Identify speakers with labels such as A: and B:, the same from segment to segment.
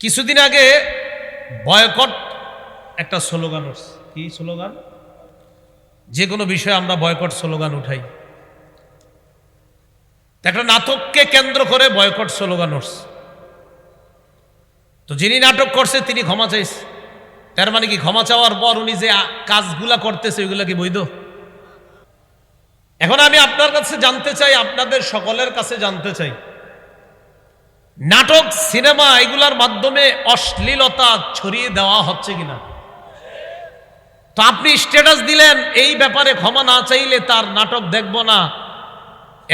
A: কিছুদিন আগে বয়কট একটা স্লোগান উঠছে। কি স্লোগান? যে কোনো বিষয়ে আমরা বয়কট স্লোগান উঠাই। একটা নাটককে কেন্দ্র করে বয়কট স্লোগান উঠছে। তো যিনি নাটক করছে, তিনি ক্ষমা চাইছে। তার মানে কি ক্ষমা চাওয়ার পর উনি যে কাজগুলা করতেছে, ওইগুলা কি বৈধ? এখন আমি আপনার কাছে জানতে চাই, আপনাদের সকলের কাছে জানতে চাই। নাটক, সিনেমা এগুলার মাধ্যমে অশ্লীলতা ছড়িয়ে দেওয়া হচ্ছে কিনা? তো আপনি স্ট্যাটাস দিলেন, এই ব্যাপারে ক্ষমা না চাইলে তার নাটক দেখব না।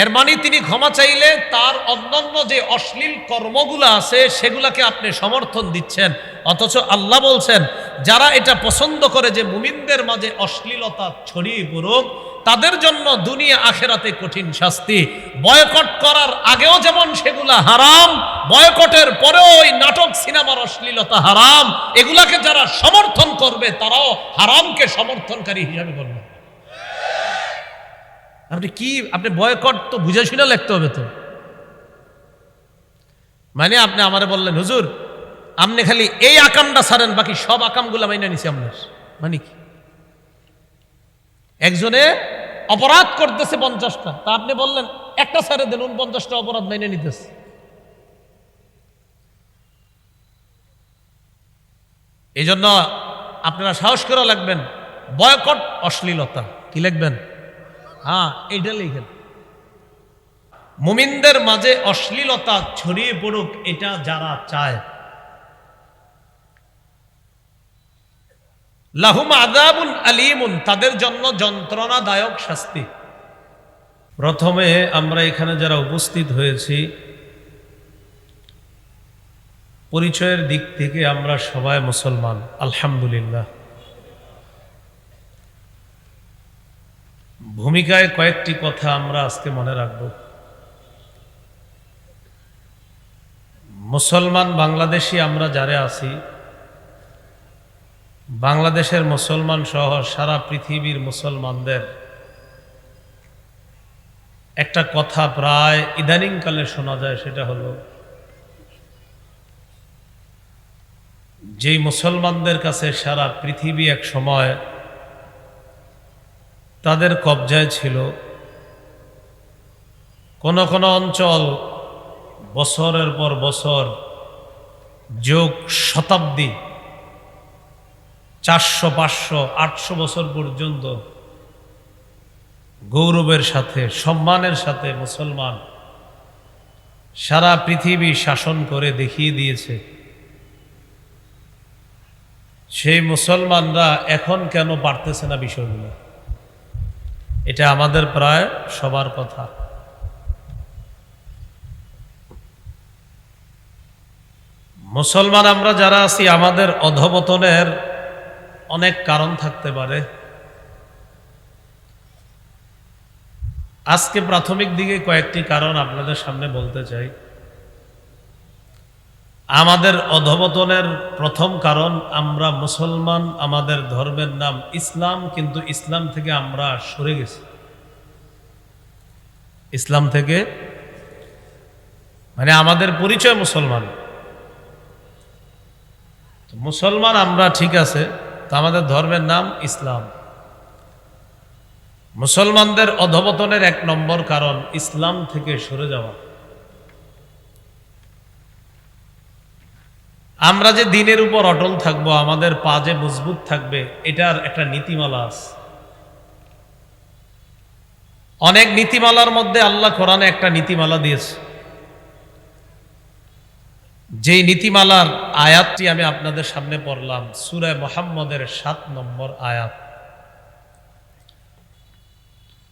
A: এর মানে তিনি ক্ষমা চাইলে তার অন্যান্য যে অশ্লীল কর্মগুলো আছে, সেগুলাকে আপনি সমর্থন দিচ্ছেন। অথচ আল্লাহ বলছেন, যারা এটা পছন্দ করে যে মুমিনদের মাঝে অশ্লীলতা ছড়িয়ে পড়ুক তাদের জন্য দুনিয়া আখেরাতে কঠিন শাস্তি। বয়কট করার আগেও যেমন সেগুলা হারাম, বয়কটের পরেও ওই নাটক, সিনেমার অশ্লীলতা হারাম, এগুলাকে যারা সমর্থন করবে, তারাও হারামকে সমর্থনকারী হিসাবে করবে আপনি কি, আপনি বয়কট তো বুঝে শুনে লিখতে হবে তো। মানে আপনি আমারে বললেন, হুজুর, আপনি খালি এই আকামটা ছাড়েন, বাকি সব আকামগুলো মাইনে নিছি আপনার। মানে কি? একজনে অপরাধ করতেছে পঞ্চাশটা। তা আপনি বললেন, একটা ছাড়ে দেন পঞ্চাশটা অপরাধ মেনে নিতেছে। এই জন্য আপনারা সাহস করে লাগবেন বয়কট, অশ্লীলতা। কি লিখবেন? হ্যাঁ এইটা লিখেন। মুমিনদের মাঝে অশ্লীলতা ছড়িয়ে পড়ুক, এটা যারা চায়। লাহুম আদাবুন আলিমুন, তাদের জন্য যন্ত্রণাদায়ক শাস্তি। প্রথমে আমরা এখানে যারা উপস্থিত হয়েছি, পরিচয়ের দিক থেকে আমরা সবাই মুসলমান, আলহামদুলিল্লাহ। ভূমিকায় কয়েকটি কথা আমরা আজকে মনে রাখব। মুসলমান বাংলাদেশি আমরা যারা আছি বাংলাদেশের মুসলমান সহ সারা পৃথিবীর মুসলমানদের একটা কথা প্রায় ইদানিংকালে শোনা যায়, সেটা হলো, যেই মুসলমানদের কাছে সারা পৃথিবী এক সময় তাদের কবজায় ছিল, কোন কোন অঞ্চল বছরের পর বছর, যোগ শতাব্দী চারশো, পাঁচশো, আটশো বছর পর্যন্ত গৌরবের সাথে, সম্মানের সাথে মুসলমান সারা পৃথিবী শাসন করে দেখিয়ে দিয়েছে। সেই মুসলমানরা এখন কেন পারতেছে না বিষয়গুলো? এটা আমাদের প্রায় সবার কথা। মুসলমান আমরা যারা আছি, আমাদের অধপতনের অনেক কারণ থাকতে পারে। আজকে প্রাথমিক দিকে কয়েকটি কারণ আপনাদের সামনে বলতে চাই। আমাদের অধপতনের প্রথম কারণ, আমরা মুসলমান, আমাদের ধর্মের নাম ইসলাম, কিন্তু ইসলাম থেকে আমরা সরে গেছি। ইসলাম থেকে মানে আমাদের পরিচয় মুসলমান। মুসলমান আমরা ঠিক আছে তো আমাদের ধর্মের নাম ইসলাম। মুসলমানদের অধপতনের এক নম্বর কারণ ইসলাম থেকে সরে যাওয়া। আমরা যে দিনের উপর অটল থাকব, আমাদের পা যে মজবুত থাকবে, এটার একটা নীতিমালা আছে। অনেক নীতিমালার মধ্যে আল্লাহ কোরআনে একটা নীতিমালা দিয়েছে। যেই নীতিমালার আয়াতটি আমি আপনাদের সামনে পড়লাম সুরায় মোহাম্মদের সাত নম্বর আয়াত।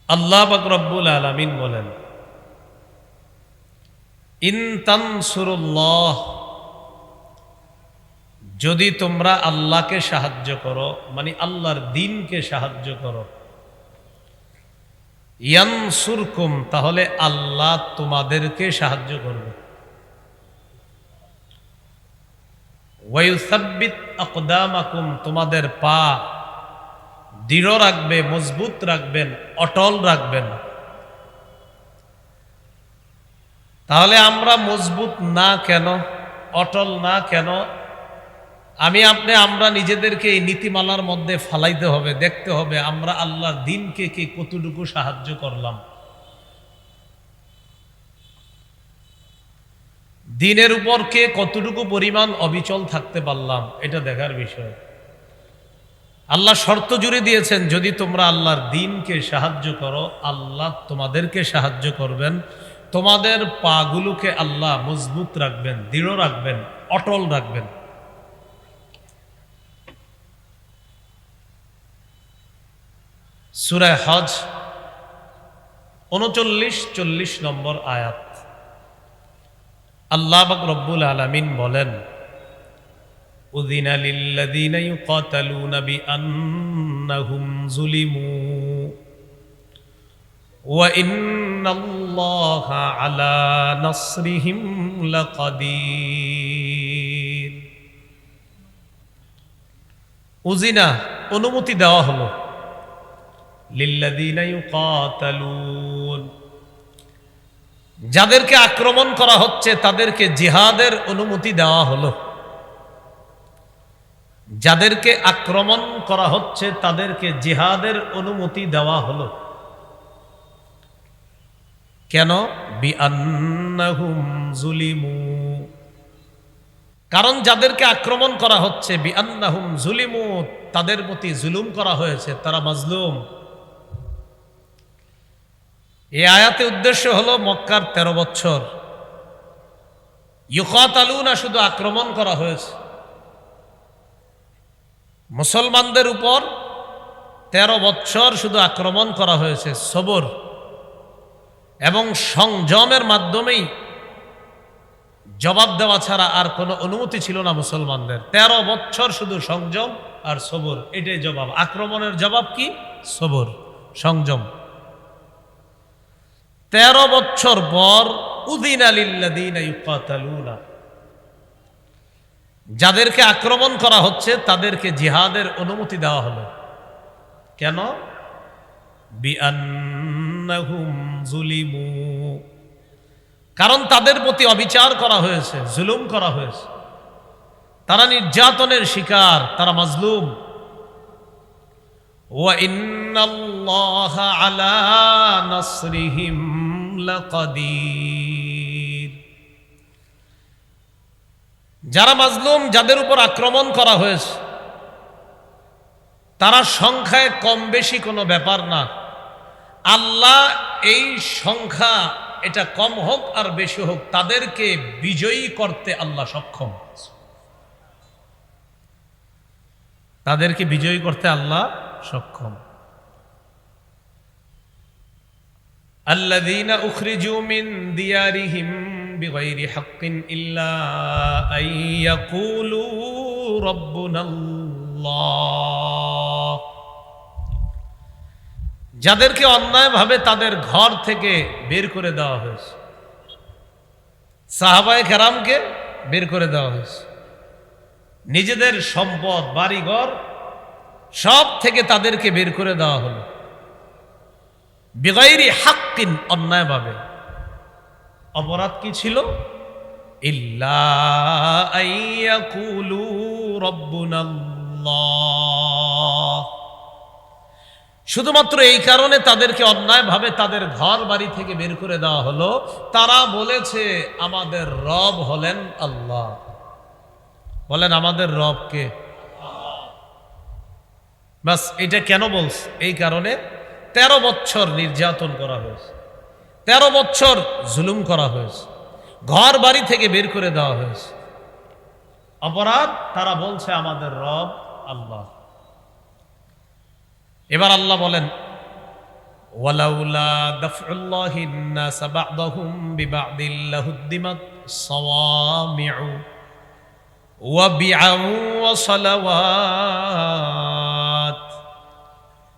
A: আল্লাহ রব্বুল আলমিন বলেন ইনতানসুরুল্লাহ যদি তোমরা আল্লাহকে সাহায্য করো মানে আল্লাহর দিনকে সাহায্য করো, ইয়ানসুরকুম, তাহলে আল্লাহ তোমাদেরকে সাহায্য করবে। আকদামাকুম, তোমাদের পা দৃঢ় রাখবে, মজবুত রাখবেন, অটল রাখবেন। তাহলে আমরা মজবুত না কেন, অটল না কেন? আমি আপনি, আমরা নিজেদেরকে এই নীতিমালার মধ্যে ফালাইতে হবে, দেখতে হবে আমরা আল্লাহর দিনকে কে কতটুকু সাহায্য করলাম। দিনের উপর কে কতটুকু পরিমাণ অবিচল থাকতে পারলাম, এটা দেখার বিষয়। আল্লাহ শর্ত জুড়ে দিয়েছেন, যদি তোমরা আল্লাহর দিনকে সাহায্য করো, আল্লাহ তোমাদেরকে সাহায্য করবেন। তোমাদের পাগুলোকে আল্লাহ মজবুত রাখবেন, দৃঢ় রাখবেন, অটল রাখবেন। সুরায় হজ, উনচল্লিশ, চল্লিশ নম্বর আয়াত। আল্লাহ বাক রব্বুল আলমিন বলেন أذن للذين يقاتلون بأنهم ظلموا وإن الله على نصرهم لقدير উজিনা অনুমতি দেওয়া হলো লিল্লাযীনা ইউকাতালুন যাদেরকে আক্রমণ করা হচ্ছে, তাদেরকে জিহাদের অনুমতি দেওয়া হলো। যাদেরকে আক্রমণ করা হচ্ছে, তাদেরকে জিহাদের অনুমতি দেওয়া হলো। কেন? জুলিমু। কারণ যাদেরকে আক্রমণ করা হচ্ছে, বিআন্নাহুম জুলিমু, তাদের প্রতি জুলুম করা হয়েছে, তারা মাজলুম। এই আয়াতে উদ্দেশ্য হলো মক্কার ১৩ বছর। ইউকাত আলুনা শুধু আক্রমণ করা হয়েছে। মুসলমানদের উপর ১৩ বছর শুধু আক্রমণ করা হয়েছে, সবর। এবং সংযমের মাধ্যমেই জবাব দেওয়া ছাড়া আর কোনো অনুমতি ছিল না মুসলমানদের। ১৩ বছর শুধু সংযম আর সবর, এটাই জবাব। আক্রমণের জবাব কি? সবর, সংযম। তেরো বছর পর উদিন আলিল্লাদিন যাদেরকে আক্রমণ করা হচ্ছে, তাদেরকে জিহাদের অনুমতি দেওয়া হলো। কেন? কারণ তাদের প্রতি অবিচার করা হয়েছে, জুলুম করা হয়েছে। তারা নির্যাতনের শিকার, তারা মাজলুম। وإن الله على نصرهم لقدير যারা মাজলুম যাদের উপর আক্রমণ করা হয়েছে তারা সংখ্যায় কম বেশি কোনো ব্যাপার না আল্লাহ এই সংখ্যা এটা কম হোক আর বেশি হোক তাদেরকে বিজয়ী করতে আল্লাহ সক্ষম তাদেরকে বিজয়ী করতে আল্লাহ সক্ষম الذين أخرجوا من ديارهم بغير حق إلا أن يقولوا ربنا الله যাদেরকে অন্যায়ভাবে তাদের ঘর থেকে বের করে দেওয়া হয়েছে সাহাবায় কেরামকে বের করে দেওয়া হয়েছে নিজেদের সম্পদ বাড়িঘর সব থেকে তাদেরকে বের করে দেওয়া হলো। বেগাইরি হাক্কিন অন্যায়ভাবে অপরাধ কি ছিল? শুধুমাত্র এই কারণে তাদেরকে অন্যায়ভাবে তাদের ঘর বাড়ি থেকে বের করে দেওয়া হলো। তারা বলেছে, আমাদের রব হলেন আল্লাহ। বলেন, আমাদের রবকে বাস এটা কেন বলছে? এই কারণে ১৩ বছর নির্যাতন করা হয়েছে। ১৩ বছর জুলুম করা হয়েছে। ঘর বাড়ি থেকে বের করে দেওয়া হয়েছে। অপরাধ, তারা বলছে আমাদের রব আল্লাহ। এবার আল্লাহ বলেন, ওয়ালাউলা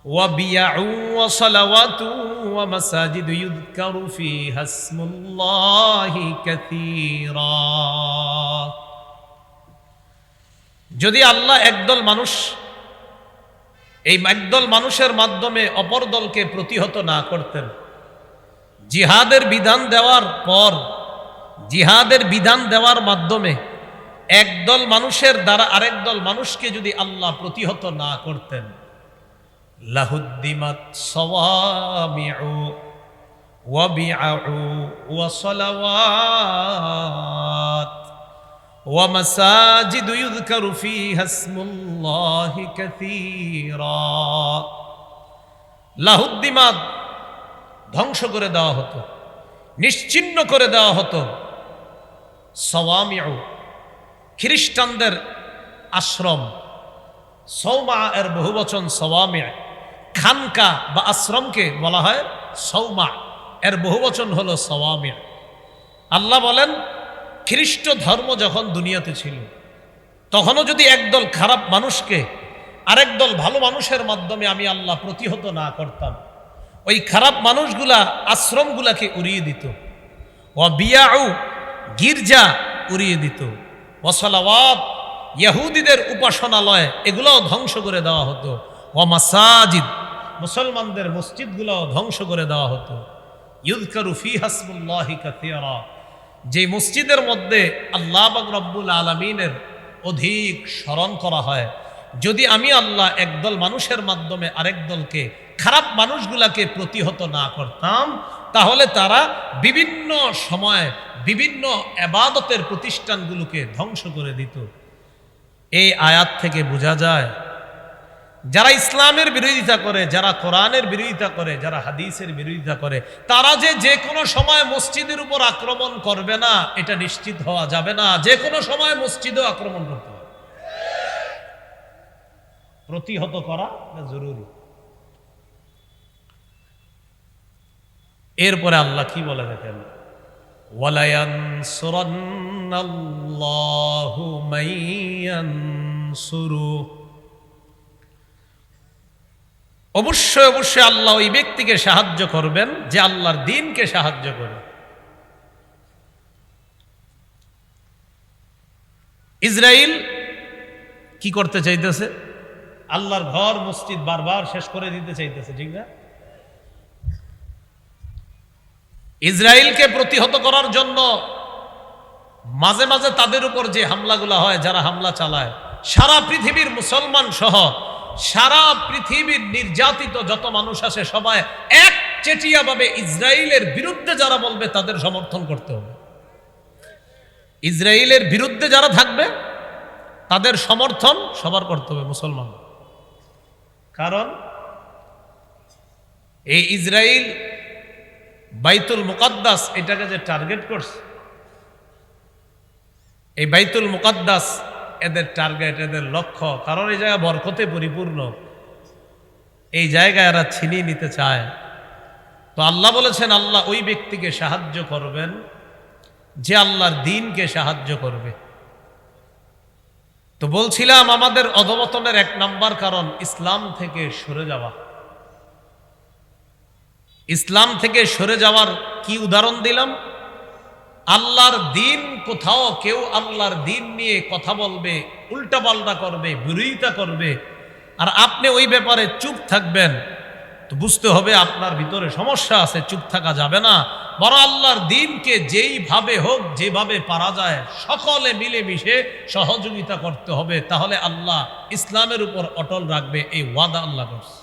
A: وبيع وصلوات ومساجد يذكر فيها اسم الله كثيرا যদি আল্লাহ একদল মানুষ এই একদল মানুষের মাধ্যমে অপর দলকে প্রতিহত না করতেন জিহাদের বিধান দেওয়ার পর জিহাদের বিধান দেওয়ার মাধ্যমে একদল মানুষের দ্বারা আরেক দল মানুষকে যদি আল্লাহ প্রতিহত না করতেন লাহুদ্দিমাত সওয়ামিউ ওয়াবিআউ ওয়াসালাওয়াত ومساجد يذكر فيها اسم الله كثيرا লাহুদ্দিমাত ধ্বংস করে দেওয়া হতো নিশ্চিন্ন করে দেওয়া হতো সওয়ামিউ খ্রিস্টানদের আশ্রম সৌমা এর বহুবচন সওয়ামিয়া খানকা বা আশ্রমকে বলা হয় সৌমা। এর বহুবচন হলো সওয়ামিয়া আল্লাহ বলেন, খ্রিস্ট ধর্ম যখন দুনিয়াতে ছিল, তখনও যদি একদল খারাপ মানুষকে, আরেক দল ভালো মানুষের মাধ্যমে আমি আল্লাহ প্রতিহত না করতাম, ওই খারাপ মানুষগুলা আশ্রমগুলাকে উড়িয়ে দিত। ও বিয়াউ গির্জা উড়িয়ে দিত। ওসলাওয়াত ইয়াহুদিদের উপাসনালয়, এগুলোও ধ্বংস করে দেওয়া হতো। ও মাসাজিদ মুসলমানদের মসজিদগুলোও ধ্বংস করে দেওয়া হতো। ইউদকারু ফি হাসমুল্লাহি যে মসজিদের মধ্যে আল্লাহ রব্বুল আলমিনের অধিক স্মরণ করা হয়, যদি আমি আল্লাহ একদল মানুষের মাধ্যমে আরেক দলকে, খারাপ মানুষগুলাকে প্রতিহত না করতাম, তাহলে তারা বিভিন্ন সময় বিভিন্ন এবাদতের প্রতিষ্ঠানগুলোকে ধ্বংস করে দিত। এই আয়াত থেকে বোঝা যায় যারা ইসলামের বিরোধিতা করে, যারা কোরআনের বিরোধিতা করে, যারা হাদিসের বিরোধিতা করে, তারা যে যে কোনো সময় মসজিদের উপর আক্রমণ করবে না, এটা নিশ্চিত হওয়া যাবে না। যে কোনো সময় মসজিদেও আক্রমণ করতে হবে। প্রতিহত করা জরুরি। এরপরে আল্লাহ কি বলে দেখেন? ওয়ালায়ানসুরান্নাল্লাহু মাইয়ানসুরু অবশ্যই অবশ্যই আল্লাহ ওই ব্যক্তিকে সাহায্য করবেন যে আল্লাহর দিনকে সাহায্য করে ইসরায়েল কি করতে চাইতেছে? আল্লাহর ঘর, মসজিদ বারবার শেষ করে দিতে চাইতেছে, ঠিক না? ইসরায়েলকে প্রতিহত করার জন্য মাঝে মাঝে তাদের উপর যে হামলাগুলো হয়, যারা হামলা চালায়, সারা পৃথিবীর মুসলমান সহ সারা পৃথিবীর নির্যাতিত যত মানুষ আছে, সবাই এক চেটিয়াভাবে ইসরায়েলের বিরুদ্ধে যারা বলবে, তাদের সমর্থন করতে হবে। ইসরায়েলের বিরুদ্ধে যারা থাকবে, তাদের সমর্থন সবার করতে হবে মুসলমান। কারণ এই ইসরায়েল বাইতুল মুকাদ্দাস এটাকে যে টার্গেট করছে, এই বাইতুল মুকাদ্দাস এদের টার্গেট এদের লক্ষ্য, কারণ এই জায়গা বরকতে পরিপূর্ণ। এই জায়গায় এরা ছিনিয়ে নিতে চায়। তো আল্লাহ বলেছেন, আল্লাহ ওই ব্যক্তিকে সাহায্য করবেন যে আল্লাহর দিনকে সাহায্য করবে। তো বলছিলাম, আমাদের অধবতনের এক নাম্বার কারণ ইসলাম থেকে সরে যাওয়া। ইসলাম থেকে সরে যাওয়ার কি উদাহরণ দিলাম? আল্লাহর দিন কোথাও কেউ আল্লাহর দিন নিয়ে কথা বলবে উল্টাপাল্টা করবে, বিরোধিতা করবে। আর আপনি ওই ব্যাপারে চুপ থাকবেন, তো বুঝতে হবে আপনার ভিতরে সমস্যা আছে, চুপ থাকা যাবে না। বড় আল্লাহর দিনকে যেইভাবে হোক, যেভাবে পারা যায়, সকলে মিলেমিশে সহযোগিতা করতে হবে। তাহলে আল্লাহ ইসলামের উপর অটল রাখবে, এই ওয়াদা আল্লাহ করছে।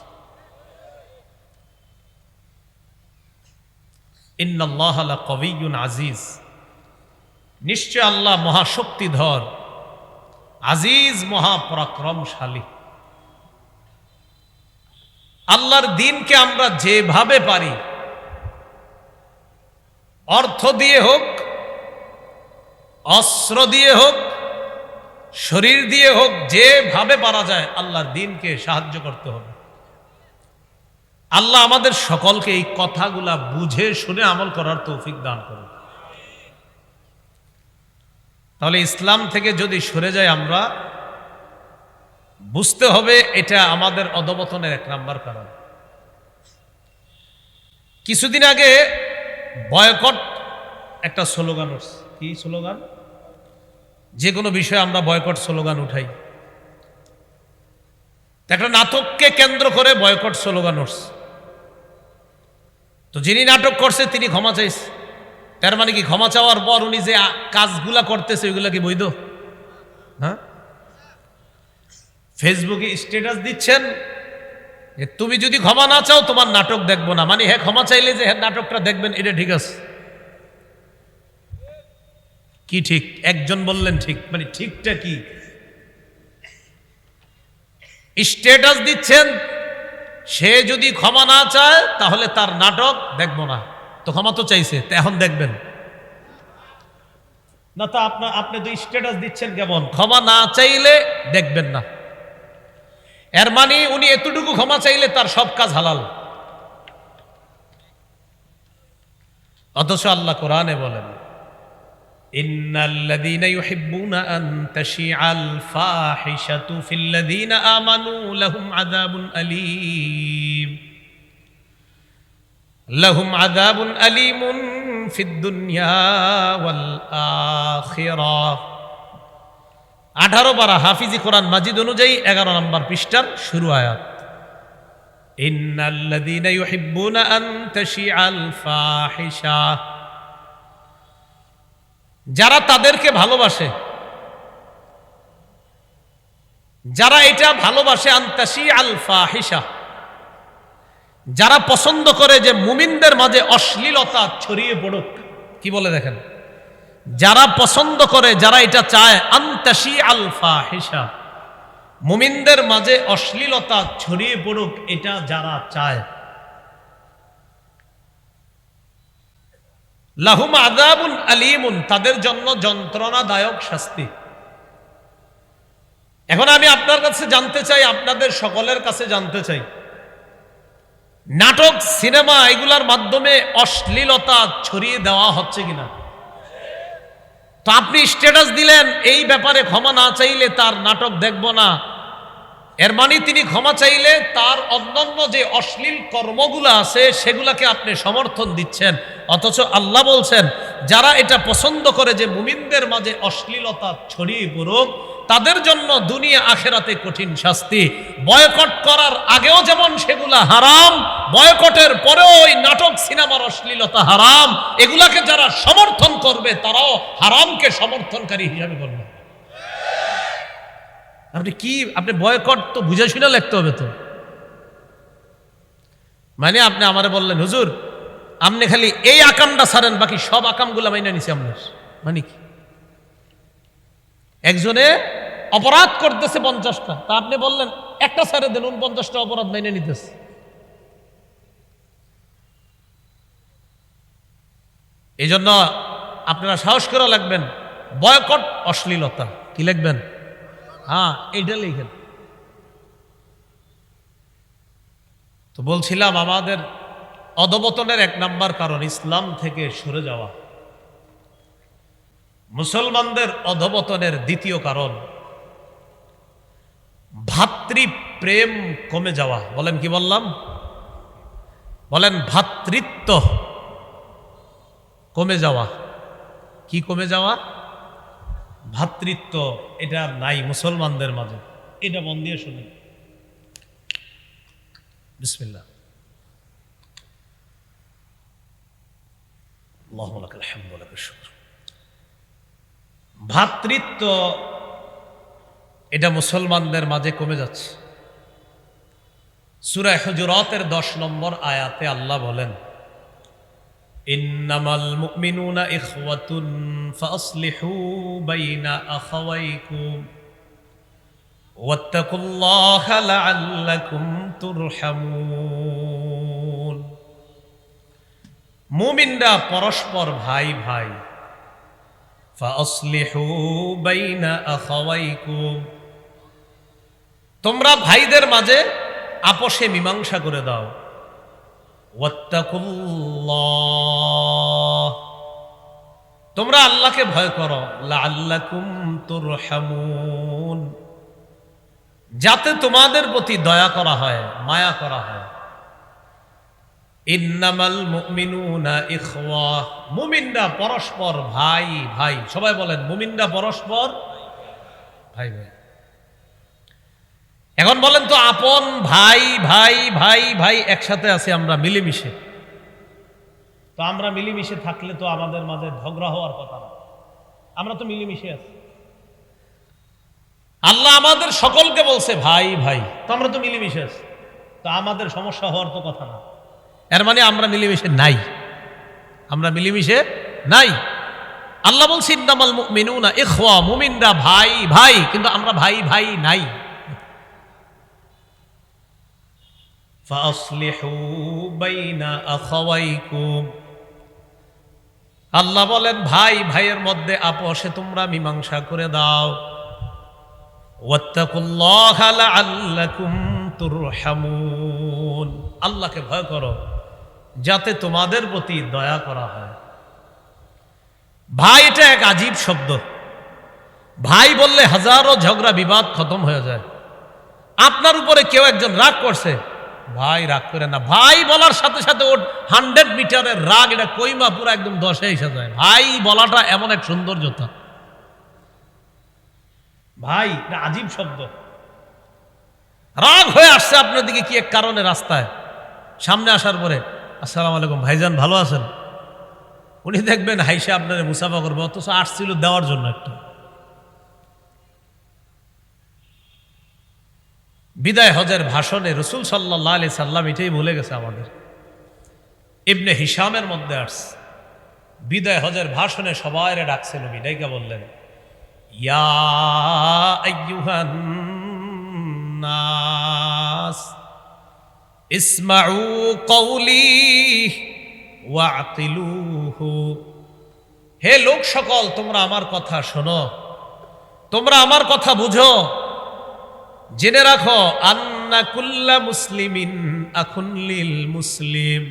A: ইন্নাল্লাহ কবিউন আজিজ। নিশ্চয় আল্লাহ মহাশক্তিধর, আজিজ মহাপরাক্রমশালী। আল্লাহর দিনকে আমরা যেভাবে পারি, অর্থ দিয়ে হোক, অস্ত্র দিয়ে হোক, শরীর দিয়ে হোক, যেভাবে পারা যায় আল্লাহর দিনকে সাহায্য করতে হবে। আল্লাহ আমাদের সকলকে এই কথাগুলা বুঝে শুনে আমল করার তৌফিক দান করুন। তাহলে ইসলাম থেকে যদি সরে যায় আমরা, বুঝতে হবে এটা আমাদের অধবতনের এক নাম্বার কারণ। কিছুদিন আগে বয়কট একটা স্লোগান উঠছে। কি স্লোগান? যে কোনো বিষয়ে আমরা বয়কট স্লোগান উঠাই। একটা নাটককে কেন্দ্র করে বয়কট স্লোগান উঠছে। তো যিনি নাটক করছে তিনি ক্ষমা চাইছে। তার মানে কি ক্ষমা চাওয়ার পর উনি যে কাজগুলা করতেছে, ওইগুলা কি বৈধ? হ্যাঁ? ফেসবুকে স্ট্যাটাস দিচ্ছেন তুমি যদি ক্ষমা না চাও, তোমার নাটক দেখব না। মানে হ্যাঁ ক্ষমা চাইলে যে হ্যাঁ নাটকটা দেখবেন, এটা ঠিক আছে। কি ঠিক? একজন বললেন ঠিক। মানে ঠিকটা কি? স্ট্যাটাস দিচ্ছেন, সে যদি ক্ষমা না চায়, তাহলে তার নাটক দেখব না। তো ক্ষমা তো চাইছে তো এখন দেখবেন। না তো আপনার আপনি তো স্ট্যাটাস দিচ্ছেন কেমন? ক্ষমা না চাইলে দেখবেন না। এর মানে উনি এতটুকু ক্ষমা চাইলে তার সব কাজ হালাল। অথচ আল্লাহ কোরআনে বলেন إن লাহুম আদাবুন আলিমুন ফিদ্দুনিয়া ওয়াল আখিরাহ আঠারো পারা হাফিজি কোরআন মাজিদ অনুযায়ী এগারো নম্বর পৃষ্ঠার শুরু আয়াত। ইন্নাল্লাযীনা ইউহিব্বুনা আন তাশিআল ফাহিশা। যারা তাদেরকে ভালোবাসে, যারা এটা ভালোবাসে আন্তাসি আল ফাহিশা। যারা পছন্দ করে যে মুমিনদের মাঝে অশ্লীলতা ছড়িয়ে পড়ুক, কি বলে দেখেন? যারা পছন্দ করে, যারা এটা চায় আন্তাসি আলফা ফাহিসা মুমিনদের মাঝে অশ্লীলতা ছড়িয়ে পড়ুক, এটা যারা চায়। লাহুম আদাবুন আলিমুন, তাদের জন্য যন্ত্রণাদায়ক শাস্তি। এখন আমি আপনার কাছে জানতে চাই, আপনাদের সকলের কাছে জানতে চাই। নাটক, সিনেমা এগুলার মাধ্যমে অশ্লীলতা ছড়িয়ে দেওয়া হচ্ছে কিনা? তো আপনি স্ট্যাটাস দিলেন, এই ব্যাপারে ক্ষমা না চাইলে তার নাটক দেখব না। এর মানে তিনি ক্ষমা চাইলে তার অন্যান্য যে অশ্লীল কর্মগুলো আছে, সেগুলাকে আপনি সমর্থন দিচ্ছেন। অথচ আল্লাহ বলছেন, যারা এটা পছন্দ করে যে মুমিনদের মাঝে অশ্লীলতা ছড়িয়ে পড়ুক তাদের জন্য দুনিয়া আখেরাতে কঠিন শাস্তি। বয়কট করার আগেও যেমন সেগুলা হারাম, বয়কটের পরেও ওই নাটক, সিনেমার অশ্লীলতা হারাম, এগুলাকে যারা সমর্থন করবে, তারাও হারামকে সমর্থনকারী হিসাবে বলবে আপনি কি, আপনি বয়কট তো বুঝে শুনে লিখতে হবে তো। মানে আপনি আমারে বললেন, হুজুর, আপনি খালি এই আকামটা ছাড়েন, বাকি সব আকামগুলো মাইনে নিছি আপনার। মানে কি? একজনে অপরাধ করতেছে পঞ্চাশটা। তা আপনি বললেন, একটা ছাড়ে দেন উনপঞ্চাশটা অপরাধ মেনে নিতেছে। এই জন্য আপনারা সাহস করে লাগবেন বয়কট, অশ্লীলতা। কি লিখবেন? হ্যাঁ এইটা লিখেন। তো বলছিলাম, আমাদের অধবতনের এক নাম্বার কারণ, ইসলাম থেকে সরে যাওয়া। মুসলমানদের অধবতনের দ্বিতীয় কারণ ভাতৃপ্রেম কমে যাওয়া। বলেন কি বললাম? বলেন ভাতৃত্ব কমে যাওয়া। কি কমে যাওয়া? ভাতৃত্ব, এটা নাই মুসলমানদের মাঝে। এটা মন দিয়ে শুনে ওয়া ভাতৃত্ব এটা মুসলমানদের মাঝে কমে যাচ্ছে। সুরা হুজুরাতের দশ নম্বর আয়াতে আল্লাহ বলেন, ইন্নামাল মুমিনরা পরস্পর ভাই ভাই, ফাসলিহু বাইনা আখাওয়াইকুম তোমরা ভাইদের মাঝে আপোষে মীমাংসা করে দাও। তোমরা আল্লাহকে ভয় করো। তুরহামুন। যাতে তোমাদের প্রতি দয়া করা হয়, মায়া করা হয়। ইন্নামাল মুমিনুনা ইখওয়া। মুমিনরা পরস্পর ভাই ভাই। সবাই বলেন, মুমিনরা পরস্পর ভাই ভাই। এখন বলেন তো আপন ভাই ভাই ভাই ভাই একসাথে আছি আমরা মিলেমিশে। তো আমরা মিলেমিশে থাকলে তো আমাদের মাঝে ঝগড়া হওয়ার কথা না। আমরা তো মিলেমিশে আছি। আল্লাহ আমাদের সকলকে বলছে, ভাই ভাই। তো আমরা তো মিলেমিশে আছি। তো আমাদের সমস্যা হওয়ার তো কথা না। এর মানে আমরা মিলেমিশে নাই। আমরা মিলেমিশে নাই। আল্লাহ বলছি, ইন্নামাল মুমিনুনা ইখওয়া, মুমিনরা ভাই ভাই। কিন্তু আমরা ভাই ভাই নাই ফাসলিহু বাইনা আখাওয়াইকুম আল্লাহ বলেন, ভাই, ভাইয়ের মধ্যে আপোষে তোমরা মীমাংসা করে দাও। আল্লাহকে ভয় করো, যাতে তোমাদের প্রতি দয়া করা হয়। ভাই, এটা এক আজীব শব্দ। ভাই বললে হাজারো ঝগড়া, বিবাদ খতম হয়ে যায়। আপনার উপরে কেউ একজন রাগ করছে। ভাই, রাগ করে না। ভাই বলার সাথে সাথে ওর হান্ড্রেড মিটারের রাগ, এটা কইমা পুরো একদম দশে এসে যায়। ভাই বলাটা এমন এক সৌন্দর্যতা। ভাই, এটা আজীব শব্দ। রাগ হয়ে আসছে আপনার দিকে কি এক কারণে রাস্তায়। সামনে আসার পরে, আসসালামু আলাইকুম, ভাইজান ভালো আছেন? উনি দেখবেন হাইসা আপনার মুসাফা করবে, অথচ আসছিল দেওয়ার জন্য একটা। বিদায় হজের ভাষণে রসুল সাল্লাহ আলি সাল্লাম এটাই বলে গেছে আমাদের। ইবনে হিসামের মধ্যে আসছে। বিদায় হজের ভাষণে সবাই ডাকছে নবী ডাইকা বললেন কৌলি হে লোক সকল তোমরা আমার কথা শোনো, তোমরা আমার কথা বুঝো। জেনে রাখো, আন্না কুল্লা মুসলিমিন আখুনলিল মুসলিম।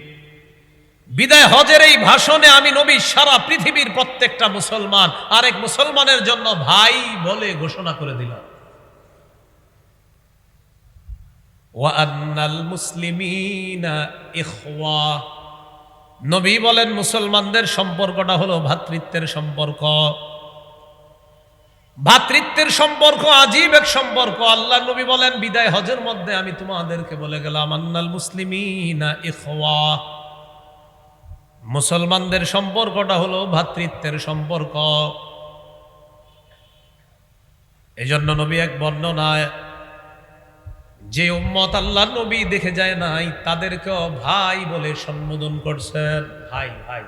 A: বিদায় হজের এই ভাষণে আমি নবী সারা পৃথিবীর প্রত্যেকটা মুসলমান, আরেক মুসলমানের জন্য ভাই বলে ঘোষণা করে দিলাম। ওয়ান্নাল মুসলিমিনা নবী বলেন, মুসলমানদের সম্পর্কটা হলো ভ্রাতৃত্বের সম্পর্ক। ভ্রাতৃত্বের সম্পর্ক আজীব এক সম্পর্ক। আল্লাহ নবী বলেন, বিদায় হজের মধ্যে আমি তোমাদেরকে বলে গেলাম, আন্নাল মুসলিমিনা ইখওয়া। মুসলমানদের সম্পর্কটা হলো ভ্রাতৃত্বের সম্পর্ক। এই জন্য নবী এক বর্ণনায়, যে উম্মত আল্লাহ নবী দেখে যায় নাই, তাদেরকেও ভাই বলে সম্বোধন করছেন। ভাই ভাই।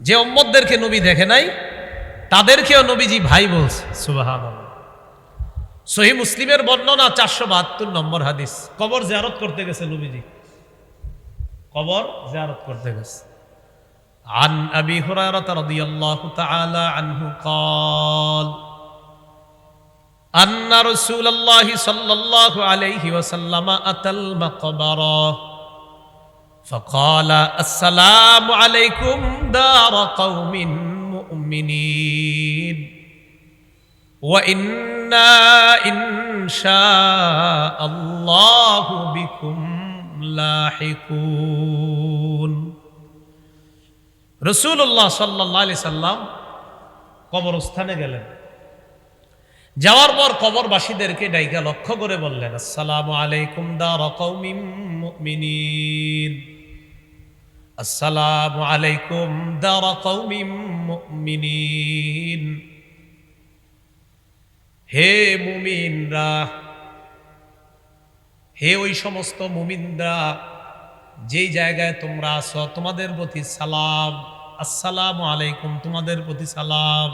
A: যে উম্মতদেরকে নবী দেখে নাই তাদেরকেও নবীজি ভাই বলছে সুবাহান সহি মুসলিমের বর্ণনা চারশো বাহাত্তর নম্বর হাদিস কবর জিয়ারত করতে গেছে নবীজি কবর জিয়ারত করতে গেছে عن أبي هريرة رضي الله تعالى عنه قال أن رسول الله صلى الله عليه وسلم أتى المقبرة فقال السلام عليكم دار قوم مؤمنين وإنا إن شاء الله بكم لاحقون রসুল্লাহ সাল্লাহ আলি সাল্লাম কবরস্থানে গেলেন যাওয়ার পর কবরবাসীদেরকে ডাইকা লক্ষ্য করে বললেন আসসালামু আলাইকুম দা রকৌমিন মুমিনিন আসসালামু আলাইকুম দা রকৌমিন মুমিনিন। হে মুমিনরা, হে ওই সমস্ত মুমিনরা, যেই জায়গায় তোমরা আছো, তোমাদের প্রতি সালাম, আসসালামু আলাইকুম, তোমাদের প্রতি সালাম।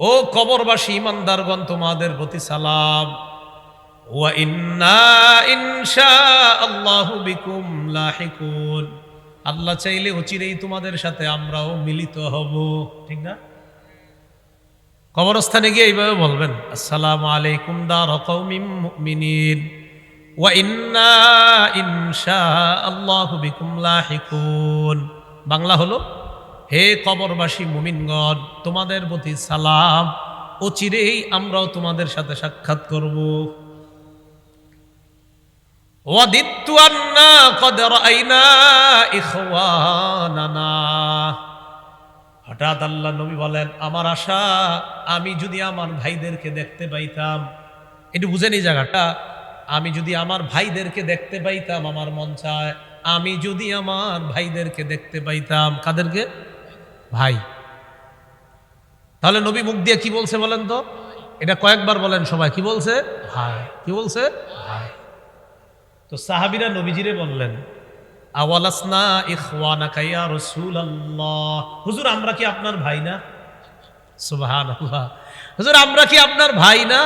A: ও কবরবাসী, ইমানদারগণ, তোমাদের প্রতি সালাম। আল্লাহু চাইলে অচিরেই তোমাদের সাথে আমরাও মিলিত হব। ঠিক না? কবরস্থানে গিয়ে এইভাবে বলবেন, আসসালাম আলাইকুম দা রকৌমিম মুমিনিন। ওয়া ইন্না ইনশা আল্লাহু বিকুম লাহিকুন। বাংলা হলো, হে কবরবাসী মুমিনগণ, তোমাদের প্রতি সালাম। অচিরেই আমরাও তোমাদের সাথে সাক্ষাৎ করব। রাইনা হঠাৎ আল্লাহ নবী বলেন, আমার আশা, আমি যদি আমার ভাইদেরকে দেখতে পাইতাম, একটু বুঝেন জায়গাটা, আমি যদি আমার ভাইদেরকে দেখতে পাইতাম, আমার মন চায়, আমি যদি আমার ভাইদেরকে দেখতে পাইতাম। কাদেরকে? ভাই। তাহলে নবী মুখ দিয়ে কি বলছে বলেন তো? এটা কয়েকবার বলেন সবাই, কি বলছে? ভাই। কি বলছে? ভাই। তো সাহাবিরা নবীজিরে বললেন, আওয়ালাসনা ইখওয়ানা কাইয়া রাসূলুল্লাহ? হুজুর, আমরা কি আপনার ভাই না? সুবহানাল্লাহ। হুজুর, আমরা কি আপনার ভাই না?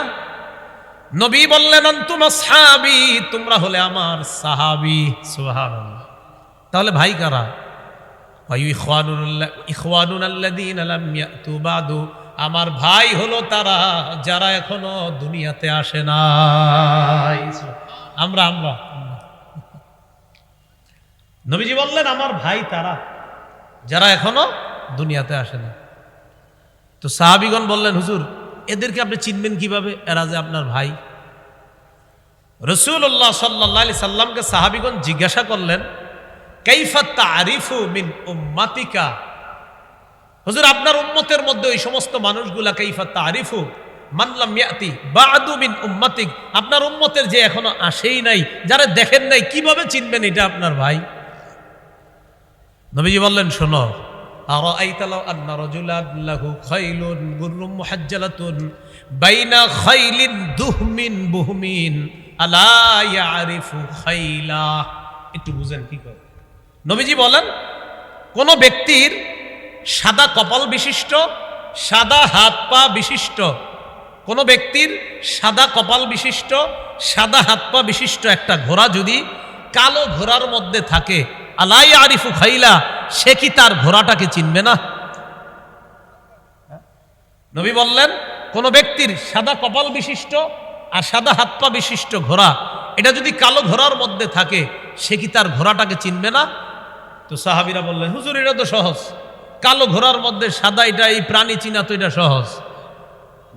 A: নবী বললেন অন্তুম সাহাবি তোমরা হলে আমার সাহাবি। সুবহানাল্লাহ। তাহলে ভাই কারা? আমার ভাই হলো তারা, যারা এখনও দুনিয়াতে আসে নাই। আমরা আমরা। নবীজি বললেন, আমার ভাই তারা, যারা এখনও দুনিয়াতে আসে না। তো সাহাবিগণ বললেন, হুজুর, এদেরকে আপনি চিনবেন কীভাবে? এরা যে আপনার ভাই। রসুল্লাহ সাল্লাহ সাল্লামকে সাহাবিগণ জিজ্ঞাসা করলেন কাইফাত্তা আরিফু মিন উম্মাতিকা? হুজুর, আপনার উম্মতের মধ্যে ওই সমস্ত মানুষগুলা কাইফাত্তা আরিফু মানলাম ইয়াতি বাদু মিন উম্মাতিক। আপনার উম্মতের যে এখনও আসেই নাই, যারা দেখেন নাই, কীভাবে চিনবেন এটা আপনার ভাই? নবীজি বললেন, শোনো আর খাইলুন বাইনা আলা খাইলা। একটু বুঝেন কি নবীজি বলেন, কোন ব্যক্তির সাদা কপাল বিশিষ্ট, সাদা হাত পা বিশিষ্ট কোন ব্যক্তির সাদা কপাল বিশিষ্ট, সাদা হাত পা বিশিষ্ট একটা ঘোড়া যদি কালো ঘোড়ার মধ্যে থাকে, আলাই আরিফু খাইলা, সে কি তার ঘোড়াটাকে চিনবে না? নবী বললেন, কোন ব্যক্তির সাদা কপাল বিশিষ্ট আর সাদা হাত পা বিশিষ্ট ঘোড়া, এটা যদি কালো ঘোড়ার মধ্যে থাকে, সে কি তার ঘোড়াটাকে চিনবে না? তো সাহাবিরা বললেন, হুজুর, এটা তো সহজ। কালো ঘোড়ার মধ্যে সাদা এটা এই প্রাণী চিনা তো এটা সহজ।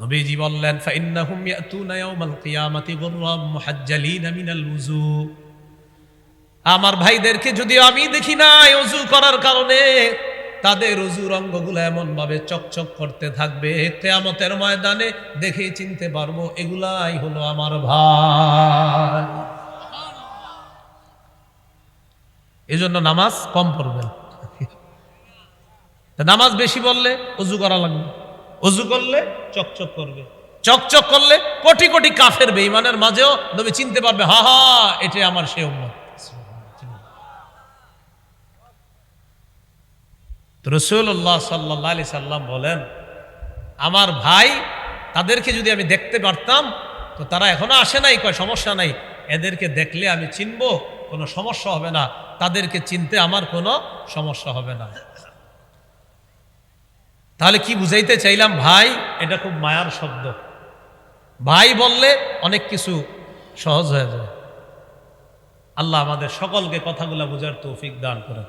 A: নবীজি বললেন, ফাইন্নাহুম ইয়াতুনা ইয়াউমাল কিয়ামাতি গুররাম মুহাজ্জালিনা মিনাল আমার ভাইদেরকে যদি আমি দেখি না অজু করার কারণে, তাদের অজুর অঙ্গগুলো এমন ভাবে চকচক করতে থাকবে, কেয়ামতের ময়দানে দেখেই চিনতে পারব, এগুলাই হলো আমার ভাই। এজন্য নামাজ কম পড়বেন। নামাজ বেশি বললে অজু করা লাগবে। অজু করলে? চকচক করবে। চকচক করলে কোটি কোটি কাফের বেইমানের মাঝেও নবী চিনতে পারবে হা হা এটা আমার সে উম্মত। রসুল্লাহ সাল্লাহ আলি সাল্লাম বলেন আমার ভাই তাদেরকে যদি আমি দেখতে পারতাম তো তারা এখনও আসে নাই কয় সমস্যা নাই। এদেরকে দেখলে আমি চিনব কোনো সমস্যা হবে না। তাদেরকে চিনতে আমার কোনো সমস্যা হবে না। তাহলে কি বুঝাইতে চাইলাম ভাই? এটা খুব মায়ার শব্দ। ভাই বললে অনেক কিছু সহজ হয়ে যায়। আল্লাহ আমাদের সকলকে কথাগুলো বোঝার তৌফিক দান করেন